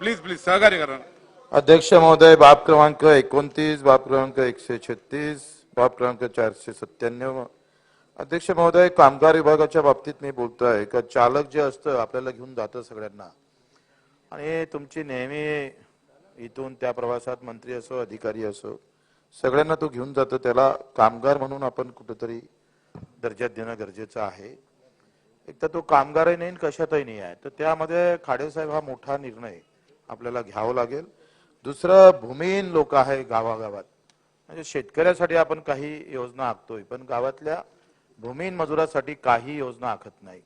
Please please सहकार्य करा. अध्यक्ष महोदय बाब क्रमांक एकोणतीस बाब क्रमांक एकशे छत्तीस बाब क्रमांक चारशे सत्त्याण्णव. अध्यक्ष महोदय कामगार विभागाच्या बाबतीत मी बोलतोय का चालक जे असतं आपल्याला घेऊन जातं सगळ्यांना. आणि तुमची नेहमी इथून त्या प्रवासात मंत्री असो अधिकारी असो सगळ्यांना तो घेऊन जातो. त्याला कामगार म्हणून आपण कुठंतरी दर्जा देणं गरजेचं आहे. एक तर तो कामगारही नाही कशातही नाही आहे. तर त्यामध्ये खाडेसाहेब हा मोठा निर्णय आपल्याला घ्यावं लागेल. दुसरं भूमिहीन लोक आहे गावागावात. म्हणजे शेतकऱ्यासाठी आपण काही योजना आखतोय पण गावातल्या भूमिहीन मजुरासाठी काही योजना आखत नाही.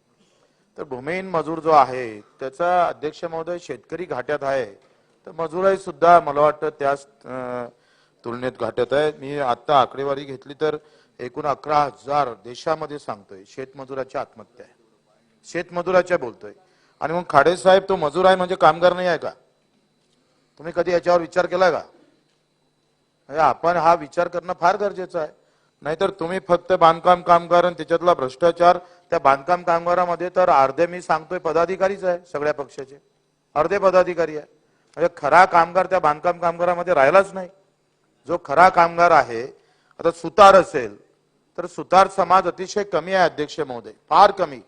तर भूमिहीन मजूर जो आहे त्याचा अध्यक्ष महोदय शेतकरी घाट्यात आहे. तर मजुराई सुद्धा मला वाटतं त्याच तुलनेत घाट्यात आहे. मी आता आकडेवारी घेतली तर एकूण अकरा हजार देशामध्ये सांगतोय शेतमजुराच्या आत्महत्या आहे. शेतमजुराच्या बोलतोय. आणि मग खाडे साहेब तो मजूर आहे म्हणजे कामगार नाही आहे का? तुम्ही कधी याच्यावर विचार केला का? म्हणजे आपण हा विचार करणं फार गरजेचं आहे. नाहीतर तुम्ही फक्त बांधकाम कामगार आणि त्याच्यातला भ्रष्टाचार त्या बांधकाम कामगारामध्ये तर अर्धे मी सांगतोय पदाधिकारीच आहे सगळ्या पक्षाचे. अर्धे पदाधिकारी आहे. म्हणजे खरा कामगार त्या बांधकाम कामगारामध्ये राहिलाच नाही. जो खरा कामगार आहे आता सुतार असेल तर सुतार समाज अतिशय कमी आहे अध्यक्ष महोदय. फार कमी.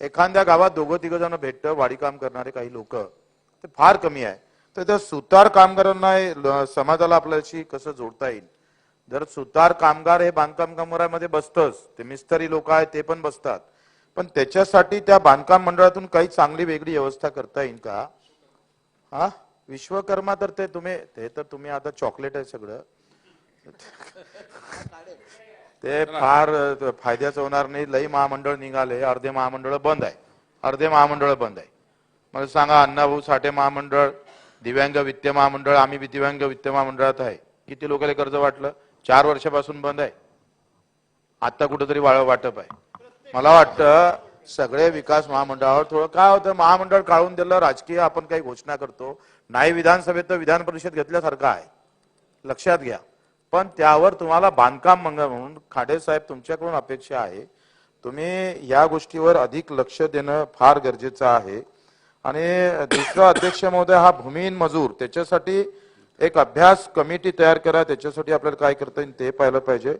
एखाद्या गावात दोघं तिघ जण भेटतं वाडीकाम करणारे काही लोक ते फार कमी आहे. तर त्या सुतार कामगारांना समाजाला आपल्याशी कसं जोडता येईल? जर सुतार कामगार हे बांधकाम कामगारामध्ये बसतच ते मिस्तरी लोक आहेत ते पण बसतात. पण त्याच्यासाठी त्या बांधकाम मंडळातून काही चांगली वेगळी व्यवस्था करता येईल का? हा? विश्वकर्मा तर ते तुम्ही ते तर तुम्ही आता चॉकलेट आहे सगळं. ते फार फायद्याचं होणार नाही. लई महामंडळ निघाले अर्धे महामंडळ बंद आहे. अर्धे महामंडळ बंद आहे. मला सांगा अण्णाभाऊ साठे महामंडळ दिव्यांग वित्त महामंडळ आम्ही दिव्यांग वित्त महामंडळात आहे. किती लोकांना कर्ज वाटलं? चार वर्षापासून बंद आहे. आता कुठेतरी वाळ वाटप आहे. मला वाटतं सगळे विकास महामंडळावर थोडं काय होतं? महामंडळ काढून दिलं राजकीय आपण काही घोषणा करतो. नाही विधानसभेत तर विधान परिषद घेतल्यासारखं आहे. लक्षात घ्या. पण त्यावर तुम्हाला बांधकाम मंगळ म्हणून खाडे साहेब तुमच्याकडून अपेक्षा आहे. तुम्ही या गोष्टीवर अधिक लक्ष देणं फार गरजेचं आहे. आणि दुसरा अध्यक्ष महोदय हा भूमिहीन मजूर. त्याच्यासाठी एक अभ्यास कमिटी तयार करा. त्याच्यासाठी आपल्याला काय करता येईल ते पाहिलं पाहिजे.